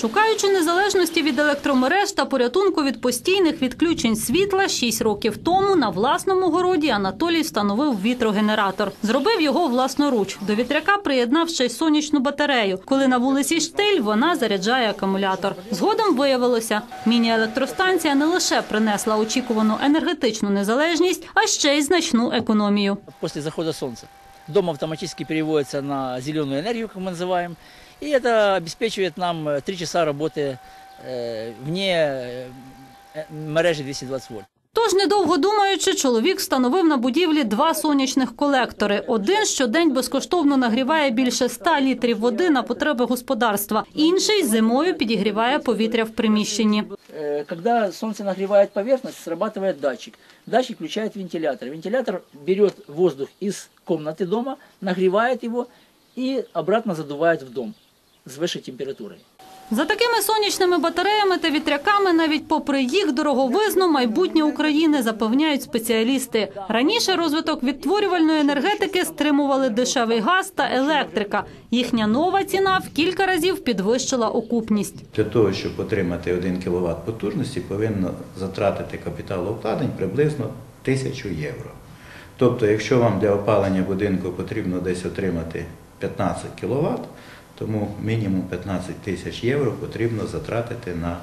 Шукаючи незалежності від електромереж та порятунку від постійних відключень світла, шість років тому на власному городі Анатолій встановив вітрогенератор. Зробив його власноруч. До вітряка приєднав ще й сонячну батарею. Коли на вулиці штиль, вона заряджає акумулятор. Згодом виявилося, міні-електростанція не лише принесла очікувану енергетичну незалежність, а ще й значну економію. после захода солнца. Дом автоматически переводится на зеленую энергию, как мы называем, и это обеспечивает нам э, 3 часа работы э, вне э, э, мережи 220 вольт. Тож, недовго думаючи, чоловік встановив на будівлі два сонячних колектори. Один щодень безкоштовно нагріває більше 100 літрів води на потреби господарства. Інший зимою підігріває повітря в приміщенні. Э, Когда солнце нагревает поверхность, срабатывает датчик. Датчик включает вентилятор. Вентилятор берет воздух из комнаты дома, нагревает его и обратно задувает в дом с высшей температурой. За такими сонячними батареями та вітряками, навіть попри їх дороговизну, майбутнє України запевняють спеціалісти. Раніше розвиток відтворювальної енергетики стримували дешевий газ та електрика. Їхня нова ціна в кілька разів підвищила окупність. Для того, щоб отримати 1 кВт потужності, повинно затратити капіталовкладень приблизно 1000 євро. Тобто, якщо вам для опалення будинку потрібно десь отримати 15 кВт, тому мінімум 15 тисяч євро потрібно затратити на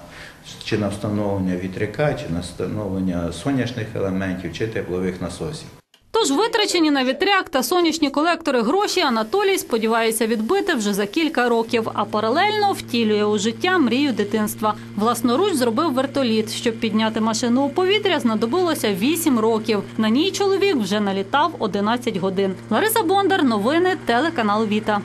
чи на встановлення вітряка, чи на встановлення сонячних елементів, чи теплових насосів. Тож витрачені на вітряк та сонячні колектори гроші Анатолій сподівається відбити вже за кілька років, а паралельно втілює у життя мрію дитинства. Власноруч зробив вертоліт. Щоб підняти машину у повітря, знадобилося 8 років. На ній чоловік вже налітав 11 годин. Лариса Бондар, новини, телеканал Віта.